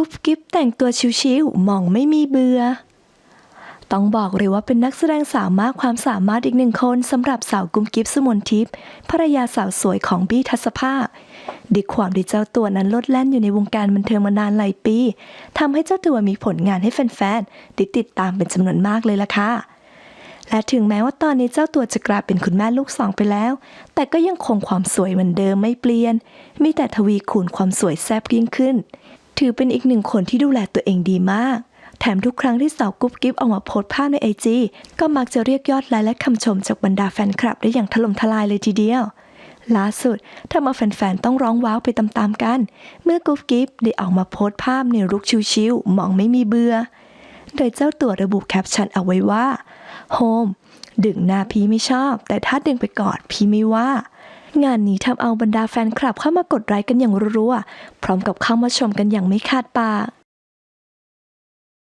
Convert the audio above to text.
กุ๊บกิ๊บแต่งตัวชิวๆมองไม่มีเบื่อ ต้องบอกเลยว่าเป็นนักแสดงสาวมากความสามารถอีกหนึ่งคนสำหรับสาวกุ๊บกิ๊บสมนทิพย์ภรรยาสาวสวยของบี้ทัศภาด้วยความที่เจ้าตัวนั้นลดแล่นอยู่ในวงการบันเทิงมานานหลายปีทำให้เจ้าตัวมีผลงานให้แฟนๆได้ติดตามเป็นจำนวนมากเลยล่ะค่ะและถึงแม้ว่าตอนนี้เจ้าตัวจะกลายเป็นคุณแม่ลูกสองไปแล้ว แต่ก็ยังคงความสวยเหมือนเดิมไม่เปลี่ยน มีแต่ทวีคูณความสวยแซ่บยิ่งขึ้น ถือเป็นอีกหนึ่งคนที่ดูแลตัวเองดีมาก แถมทุกครั้งที่สาวกุ๊บกิ๊บออกมาโพสภาพในไอจีก็มักจะเรียกยอดไลค์และคำชมจากบรรดาแฟนคลับได้อย่างถล่มทลายเลยทีเดียวล่าสุดทำเอาแฟนๆ ต้องร้องว้าวไปตามๆกัน เมื่อกุ๊บกิ๊บได้ออกมาโพสภาพในลุคชิวๆมองไม่มีเบื่อ โดยเจ้าตัวระบุแคปชั่นเอาไว้ว่าโฮมดึงหน้าพี่ไม่ชอบ แต่ถ้าดึงไปกอดพี่ไม่ว่า งานนี้ทำเอาบรรดาแฟนคลับเข้ามากดไลค์กันอย่างรัวๆพร้อมกับเข้ามาชมกันอย่างไม่คาดปาก